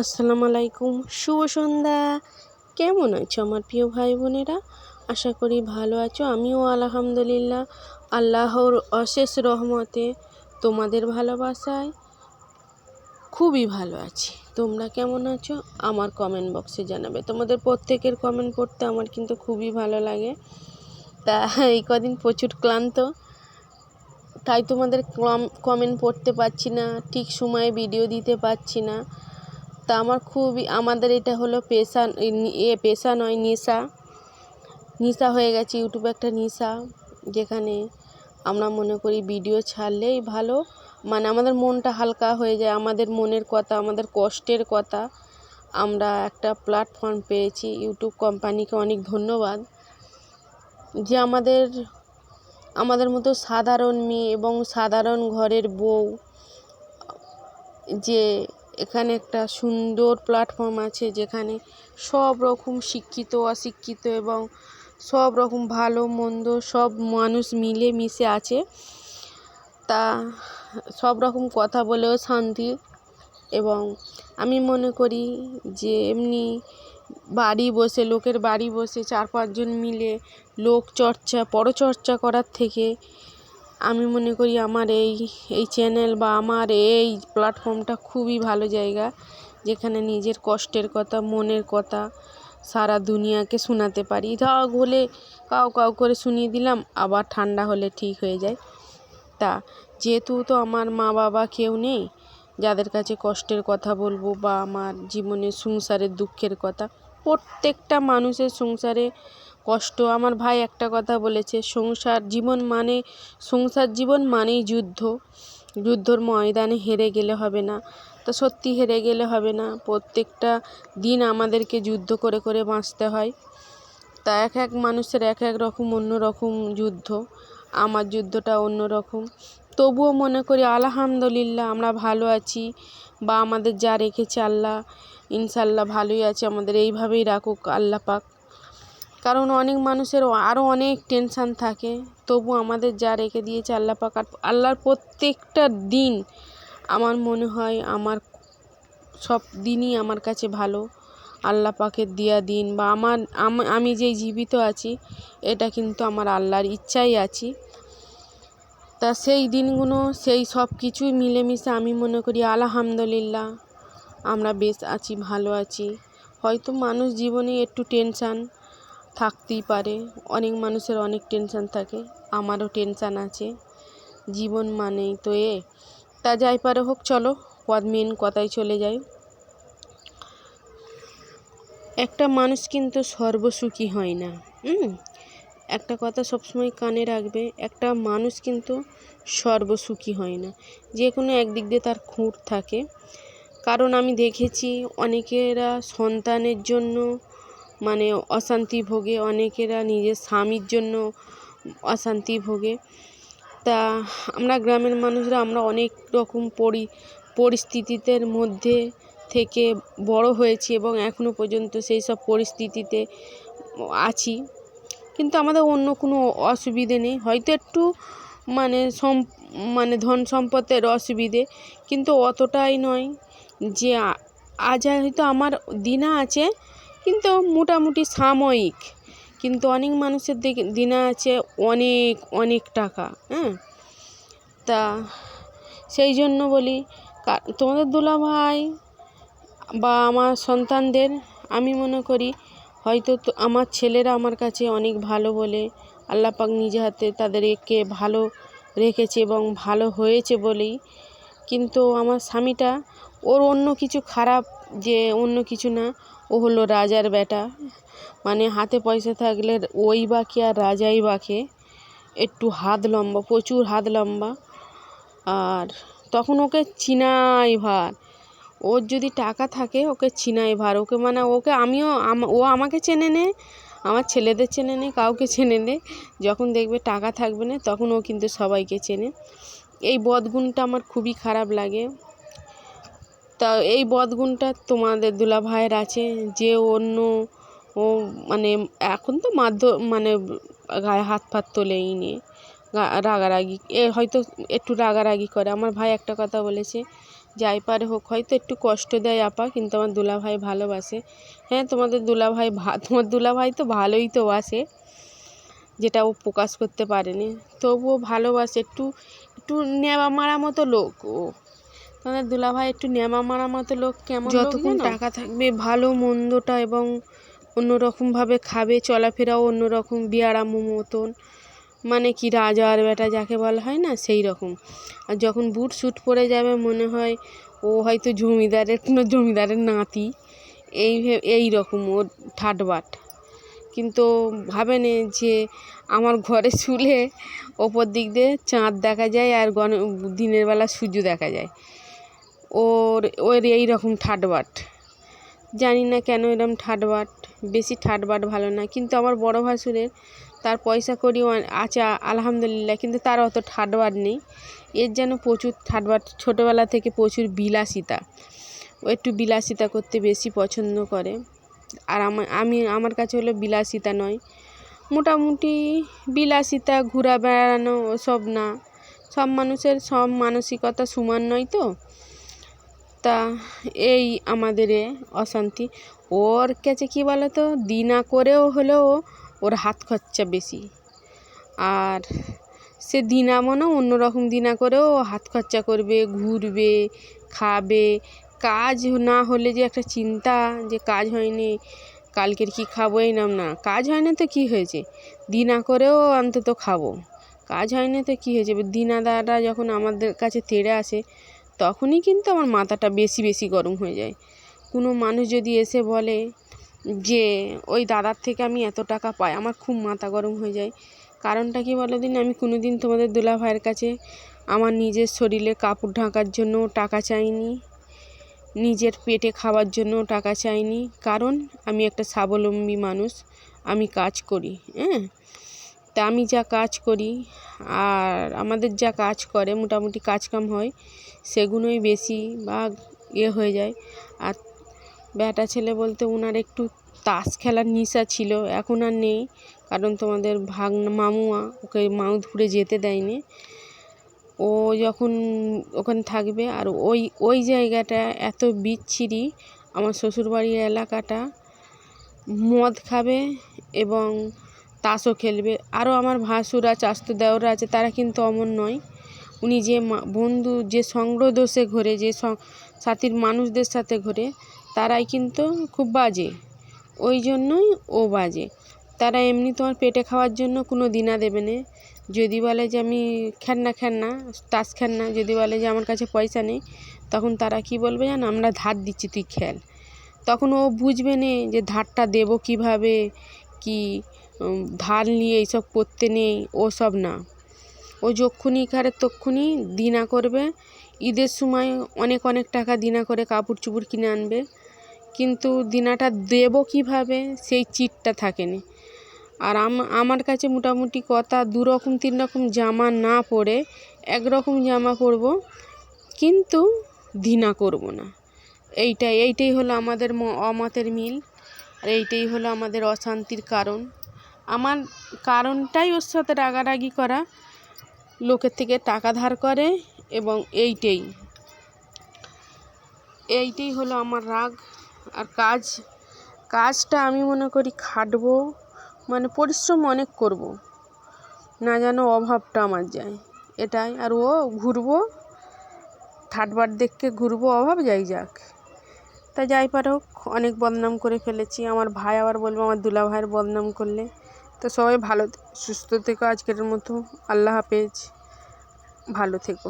আসসালামু আলাইকুম শুভ সন্ধ্যা। কেমন আছো আমার প্রিয় ভাই বোনেরা আশা করি ভালো আছো। আমিও আলহামদুলিল্লাহ, আল্লাহর অশেষ রহমতে তোমাদের ভালোবাসায় খুবই ভালো আছি। তোমরা কেমন আছো? আমার কমেন্ট বক্সে জানাবে। তোমাদের প্রত্যেকের কমেন্ট পড়তে আমার কিন্তু খুবই ভালো লাগে। তা, এই কদিন প্রচুর ক্লান্ত, তাই তোমাদের কমেন্ট পড়তে পারছি না, ঠিক সময়ে ভিডিও দিতে পারছি না। তা আমার খুবই, আমাদের এটা হলো পেশা এ পেশা নয়, নেশা। নেশা হয়ে গেছে, ইউটিউবে একটা নেশা, যেখানে আমরা মনে করি ভিডিও ছাড়লেই ভালো। মানে আমাদের মনটা হালকা হয়ে যায়, আমাদের মনের কথা, আমাদের কষ্টের কথা। আমরা একটা প্ল্যাটফর্ম পেয়েছি, ইউটিউব কোম্পানিকে অনেক ধন্যবাদ। যে আমাদের আমাদের মতো সাধারণ মেয়ে এবং সাধারণ ঘরের বউ যে এখানে একটা সুন্দর প্ল্যাটফর্ম আছে যেখানে সব রকম শিক্ষিত, অশিক্ষিত এবং সব রকম ভালো, মন্দ সব মানুষ মিলে মিশে আছে। তা সব রকম কথা বলেও শান্তি এবং আমি মনে করি যে এমনি বাড়ি বসে, লোকের বাড়ি বসে চার পাঁচজন মিলে লোক চর্চা, পরচর্চা করার থেকে আমি মনে করি আমার এই এই চ্যানেল বা আমার এই প্ল্যাটফর্মটা খুবই ভালো জায়গা, যেখানে নিজের কষ্টের কথা, মনের কথা সারা দুনিয়াকে শোনাতে পারি। রাগ হলে কাউ কাউ করে শুনিয়ে দিলাম, আবার ঠান্ডা হলে ঠিক হয়ে যায়। তা, যেহেতু তো আমার মা বাবা কেউ নেই, যাদের কাছে কষ্টের কথা বলব বা আমার জীবনের সংসারের দুঃখের কথা, প্রত্যেকটা মানুষের সংসারে কষ্ট। আমার ভাই একটা কথা বলেছে, সংসার জীবন মানে সংসার জীবন মানেই যুদ্ধ। যুদ্ধর ময়দানে হেরে গেলে হবে না। তা সত্যি হেরে গেলে হবে না। প্রত্যেকটা দিন আমাদেরকে যুদ্ধ করে করে বাঁচতে হয়। তা এক এক মানুষের এক এক রকম, অন্য রকম যুদ্ধ। আমার যুদ্ধটা অন্য রকম। তবুও মনে করি, আলহামদুলিল্লাহ আমরা ভালো আছি বা আমাদের যা রেখেছে আল্লাহ ইনশাল্লাহ ভালোই আছে। আমাদের এইভাবেই রাখুক আল্লাহ পাক। কারণ অনেক মানুষের আরও অনেক টেনশান থাকে। তবু আমাদের যা রেখে দিয়েছে আল্লাহ পাক আর আল্লাহর প্রত্যেকটা দিন আমার মনে হয় আমার সব দিনই আমার কাছে ভালো। আল্লাহ পাকের দেওয়া দিন বা আমার, আমি যেই জীবিত আছি, এটা কিন্তু আমার আল্লাহর ইচ্ছাই আছি। তা সেই দিনগুলো, সেই সব কিছুই মিলেমিশে আমি মনে করি আলহামদুলিল্লাহ, আমরা বেশ আছি, ভালো আছি। হয়তো মানুষ জীবনে একটু টেনশান থাকতেই পারে। অনেক মানুষের অনেক টেনশান থাকে। আমারও টেনশান আছে। জীবন মানেই তো এ। তা যাই পারে হোক, চলো। মেন কথায় চলে যাই। একটা মানুষ কিন্তু সর্বসুখী হয় না। একটা কথা সবসময় কানে রাখবে, একটা মানুষ কিন্তু সর্বসুখী হয় না। যে কোনো একদিক দিয়ে তার খুঁট থাকে। কারণ আমি দেখেছি অনেকেরা সন্তানের জন্য মানে অশান্তি ভোগে, অনেকেরা নিজের স্বামীর জন্য অশান্তি ভোগে। তা আমরা গ্রামের মানুষরা আমরা অনেক রকম পরি, পরিস্থিতিতে মধ্যে থেকে বড় হয়েছি এবং এখনও পর্যন্ত সেই সব পরিস্থিতিতে আছি। কিন্তু আমাদের অন্য কোনো অসুবিধে নেই। হয়তো একটু মানে সম মানে ধন সম্পদের অসুবিধে, কিন্তু অতটাই নয় যে আজ হয়তো আমার দিনা আছে কিন্তু মোটামুটি সাময়িক। কিন্তু অনেক মানুষের দিকে, দিনে আছে অনেক অনেক টাকা হ্যাঁ? তা সেই জন্য বলি তোমাদের দুলাভাই বা আমার সন্তানদের আমি মনে করি, হয়তো আমার ছেলেরা আমার কাছে অনেক ভালো বলে, আল্লাহ পাক নিজে হাতে তাদেরকে ভালো রেখেছে এবং ভালো হয়েছে বলেই। কিন্তু আমার স্বামীটা, ওর অন্য কিছু খারাপ যে অন্য কিছু না ও হলো রাজার বেটা। মানে হাতে পয়সা থাকলে ওই বাকি আর রাজাই বাকে। একটু হাত লম্বা, প্রচুর হাত লম্বা। আর তখন ওকে চিনাই ভার। ওর যদি টাকা থাকে, ওকে চিনাই ভার। ওকে মানে ওকে আমিও ও আমাকে চেনে নে, আমার ছেলেদের চেনে নে, কাউকে চেনে নে। যখন দেখবে টাকা থাকবে না, তখন ও কিন্তু সবাইকে চেনে। এই বদগুণটা আমার খুবই খারাপ লাগে। তা এই বদগুণটা তোমাদের দুলাভাইয়ের আছে, যে অন্য ও মানে এখন তো মাধ্য মানে গায়ে হাত ফাত তোলেই নিয়ে রাগারাগি, এ হয়তো একটু রাগারাগি করে। আমার ভাই একটা কথা বলেছে, যাই পারে হোক, হয়তো একটু কষ্ট দেয় আপা, কিন্তু আমার দুলাভাই ভালোবাসে। হ্যাঁ তোমাদের দুলাভাই ভা, তোমার দুলাভাই তো ভালোই তো বাসে যেটা ও প্রকাশ করতে পারেনি। তবুও ভালোবাসে, একটু একটু নেওয়া মারা মতো লোক ও। তোমাদের দুলাভাই একটু নেমা মারা মতো লোক কেমন যতক্ষণ টাকা থাকবে ভালো মন্দটা এবং অন্যরকমভাবে খাবে চলাফেরাও অন্যরকম বিয়ারামো মতন মানে কি রাজার বেটা যাকে বলা হয় না সেই রকম। আর যখন বুট স্যুট পরে যাবে মনে হয় ও হয়তো জমিদারের কোনো জমিদারের নাতি। এই এই রকম ওর ঠাটবাট। কিন্তু ভাবে নে যে আমার ঘরে শুলে ওপর দিক দিয়ে চাঁদ দেখা যায় আর গণ দিনের বেলা সূর্য দেখা যায়। ওর ওর এই রকম ঠাটবাট জানি না কেন এরম ঠাটবাট বেশি ঠাটবাট ভালো না। কিন্তু আমার বড় ভাসুরের তার পয়সা কড়ি আছে আলহামদুলিল্লাহ, কিন্তু তার অত ঠাটবাট নেই। এর যেন প্রচুর ঠাটবাট ছোটোবেলা থেকে প্রচুর বিলাসিতা। ও একটু বিলাসিতা করতে বেশি পছন্দ করে। আর আমার আমি, আমার কাছে হলো বিলাসিতা নয়। মোটামুটি বিলাসিতা ঘোরা বেড়ানো ওসব না। সব মানুষের, সব মানসিকতা সমান নয় তো। তা এই আমাদের এ অশান্তি। ওর কাছে কী বলো তো দিনা করেও হলেও ওর হাত খরচা বেশি। আর সে দিনা মনে অন্যরকম দিনা করেও হাত খরচা করবে, ঘুরবে, খাবে। কাজ না হলে যে একটা চিন্তা যে কাজ হয়নি, কালকের কি খাব এই নাম না। কাজ হয় না তো কী হয়েছে? দিনা করেও অন্তত খাব। কাজ হয় না তো কী হয়েছে? দিনা দাদা যখন আমাদের কাছে তেড়ে আসে তখনই কিন্তু আমার মাথাটা বেশি বেশি গরম হয়ে যায়। কোনো মানুষ যদি এসে বলে যে, ওই দাদার থেকে আমি এত টাকা পাই, আমার খুব মাথা গরম হয়ে যায়। কারণটা কি বলো দিন? আমি কোনো দিন তোমাদের দুলা ভাইয়ের কাছে আমার নিজের শরীরে কাপড় ঢাকার জন্য টাকা চাইনি, নিজের পেটে খাওয়ার জন্য টাকা চাইনি। কারণ আমি একটা স্বাবলম্বী মানুষ, আমি কাজ করি হ্যাঁ? তা আমি যা কাজ করি, আর আমাদের যা কাজ করে, মোটামুটি কাজকাম হয়, সেগুলোই বেশি বা ইয়ে হয়ে যায়। আর ব্যাটা ছেলে বলতে ওনার একটু তাস খেলার নেশা ছিল, এখন আর নেই, কারণ তোমাদের ভাগ মামুয়া ওকে মাউথপুরে যেতে দেয়নি। ও যখন ওখানে থাকবে, আর ওই ওই জায়গাটা এত বিচ্ছিরি, আমার শ্বশুরবাড়ির এলাকাটা মদ খাবে এবং তাসও খেলবে। আরও আমার ভাসুর আছে আস্ত দেওরা আছে, তারা কিন্তু অমন নয়। উনি যে বন্ধু, যে দোষে ঘোরে, যে সাথীর মানুষদের সাথে ঘোরে, তারাই কিন্তু খুব বাজে। ওই জন্যই ও বাজে। তারা এমনি তোমার পেটে খাওয়ার জন্য কোনো দিনা দেবে না। যদি বলে যে আমি খেলনা খেলনা, তাস খেলনা, যদি বলে যে আমার কাছে পয়সা নেই, তখন তারা কি বলবে জানো? আমরা ধার দিচ্ছি, তুই খেল। তখন ও বুঝবে নে যে ধারটা দেবো কীভাবে, কি ধার নিয়ে এইসব করতে নেই, ও সব না। ও যক্ষুনি কারে তক্ষুনি দিনা করবে। ঈদের সময় অনেক অনেক টাকা দিনা করে কাপড় চুপড় কিনে আনবে। কিন্তু দিনাটা দেবো কীভাবে? সেই চিটটা থাকেনি। আর আমার কাছে মোটামুটি কথা দু রকম তিন রকম জামা না পরে একরকম জামা পরবো, কিন্তু দিনা করব না। এইটাই এইটাই হলো আমাদের অমতের মিল। আর এইটাই হলো আমাদের অশান্তির কারণ। আমার কারণটাই ওর সাথে রাগারাগি করা। লোকের থেকে টাকা ধার করে এবং এইটাই। এইটাই হলো আমার রাগ আর কাজ। কাজটা আমি মনে করি খাটবো মানে পরিশ্রম অনেক করব। না যেন অভাবটা আমার যায়। এটাই। আর ও ঘুরবো ঠাটবার দেখকে ঘুরবো, অভাব যাই যাক। তা যাই পার অনেক বদনাম করে ফেলেছি। আমার ভাই আবার বলব, আমার দুলা ভাইয়ের বদনাম করলে। তো সবাই ভালো সুস্থ থেকো আজকের মতো। আল্লাহ হাফেজ। ভালো থেকো।